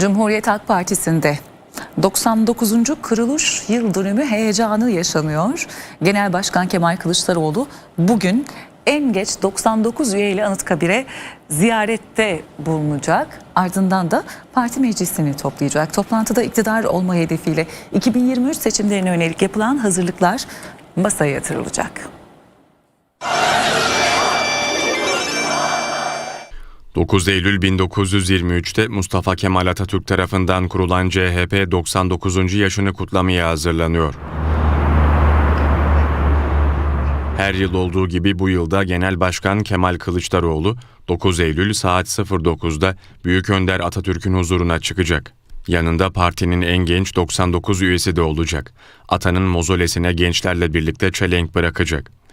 Cumhuriyet Halk Partisi'nde 99. kuruluş yıl dönümü heyecanı yaşanıyor. Genel Başkan Kemal Kılıçdaroğlu bugün en geç 99 üyeyle Anıtkabir'e ziyarette bulunacak. Ardından da parti meclisini toplayacak. Toplantıda iktidar olma hedefiyle 2023 seçimlerine yönelik yapılan hazırlıklar masaya yatırılacak. 9 Eylül 1923'te Mustafa Kemal Atatürk tarafından kurulan CHP 99. yaşını kutlamaya hazırlanıyor. Her yıl olduğu gibi bu yılda Genel Başkan Kemal Kılıçdaroğlu 9 Eylül saat 09'da Büyük Önder Atatürk'ün huzuruna çıkacak. Yanında partinin en genç 99 üyesi de olacak. Atanın mozolesine gençlerle birlikte çelenk bırakacak.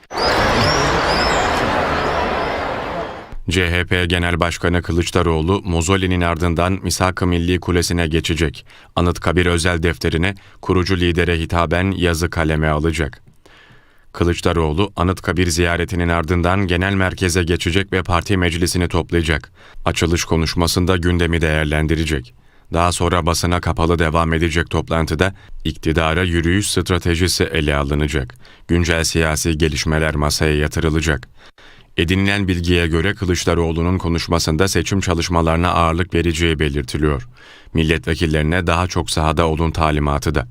CHP Genel Başkanı Kılıçdaroğlu, Mozole'nin ardından Misak-ı Milli Kulesi'ne geçecek. Anıtkabir özel defterine kurucu lidere hitaben yazı kaleme alacak. Kılıçdaroğlu, Anıtkabir ziyaretinin ardından genel merkeze geçecek ve parti meclisini toplayacak. Açılış konuşmasında gündemi değerlendirecek. Daha sonra basına kapalı devam edecek toplantıda iktidara yürüyüş stratejisi ele alınacak. Güncel siyasi gelişmeler masaya yatırılacak. Edinilen bilgiye göre Kılıçdaroğlu'nun konuşmasında seçim çalışmalarına ağırlık vereceği belirtiliyor. Milletvekillerine daha çok sahada olun talimatı da.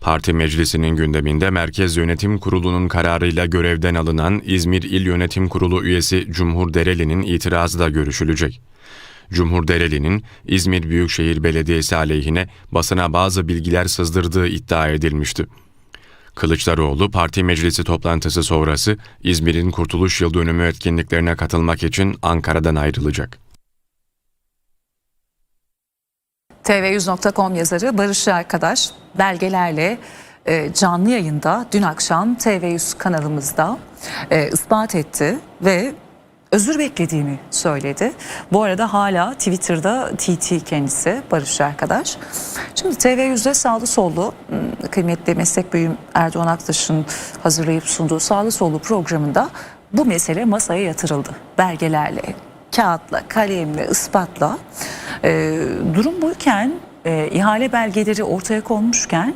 Parti meclisinin gündeminde Merkez Yönetim Kurulu'nun kararıyla görevden alınan İzmir İl Yönetim Kurulu üyesi Cumhur Dereli'nin itirazı da görüşülecek. Cumhur Dereli'nin İzmir Büyükşehir Belediyesi aleyhine basına bazı bilgiler sızdırdığı iddia edilmişti. Kılıçdaroğlu parti meclisi toplantısı sonrası İzmir'in Kurtuluş Yıl Dönümü etkinliklerine katılmak için Ankara'dan ayrılacak. TV100.com yazarı Barış Arkadaş belgelerle e, canlı yayında dün akşam TV100 kanalımızda e, ispat etti ve özür beklediğini söyledi. Bu arada hala Twitter'da TT kendisi Barış Arkadaş. Şimdi TV100'de sağlı sollu m, kıymetli meslek büyüğüm Erdoğan Aktaş'ın hazırlayıp sunduğu sağlı sollu programında bu mesele masaya yatırıldı. Belgelerle, kağıtla, kalemle, ispatla. Ee, durum buyken e, ihale belgeleri ortaya konmuşken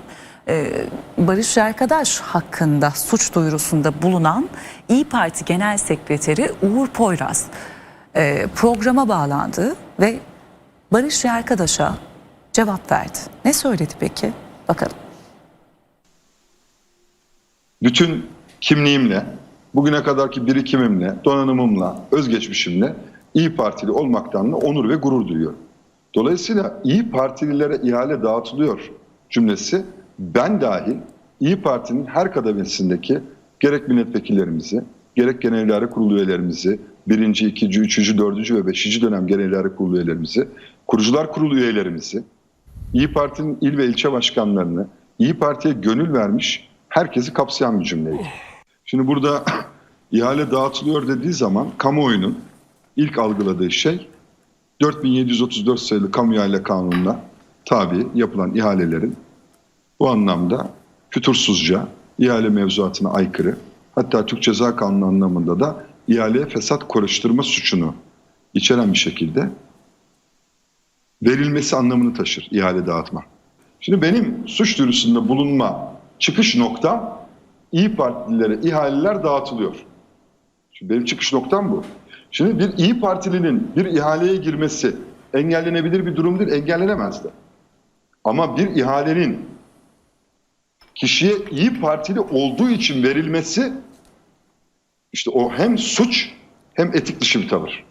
Barış Arkadaş hakkında suç duyurusunda bulunan İyi Parti Genel Sekreteri Uğur Poyraz e, programa bağlandı ve Barış Arkadaş'a cevap verdi. Ne söyledi peki? Bakalım. bütün kimliğimle, bugüne kadarki birikimimle, donanımımla, özgeçmişimle İyi Partili olmaktan da onur ve gurur duyuyorum. Dolayısıyla İyi Partililere ihale dağıtılıyor cümlesi ben dahil İyi Parti'nin her kademesindeki gerek milletvekillerimizi, gerek genel idare kurulu üyelerimizi, birinci, ikinci, üçüncü, dördüncü ve beşinci dönem genel idare kurulu üyelerimizi, kurucular kurulu üyelerimizi, İyi Parti'nin il ve ilçe başkanlarını, İyi Parti'ye gönül vermiş herkesi kapsayan bir cümleydi. Şimdi burada ihale dağıtılıyor dediği zaman kamuoyunun ilk algıladığı şey 4734 sayılı kamu ihale kanununa tabi yapılan ihalelerin bu anlamda fütursuzca, ihale mevzuatına aykırı, hatta Türk Ceza Kanunu anlamında da ihaleye fesat karıştırma suçunu içeren bir şekilde verilmesi anlamını taşır ihale dağıtma. Şimdi benim suç duyurusunda bulunma çıkış noktam İyi Partililere ihaleler dağıtılıyor. Şimdi benim çıkış noktam bu. Şimdi bir İyi Partilinin bir ihaleye girmesi engellenebilir bir durum değil, engellenemez de. Ama bir ihalenin kişiye İyi Partili olduğu için verilmesi işte o hem suç hem etik dışı bir tavır.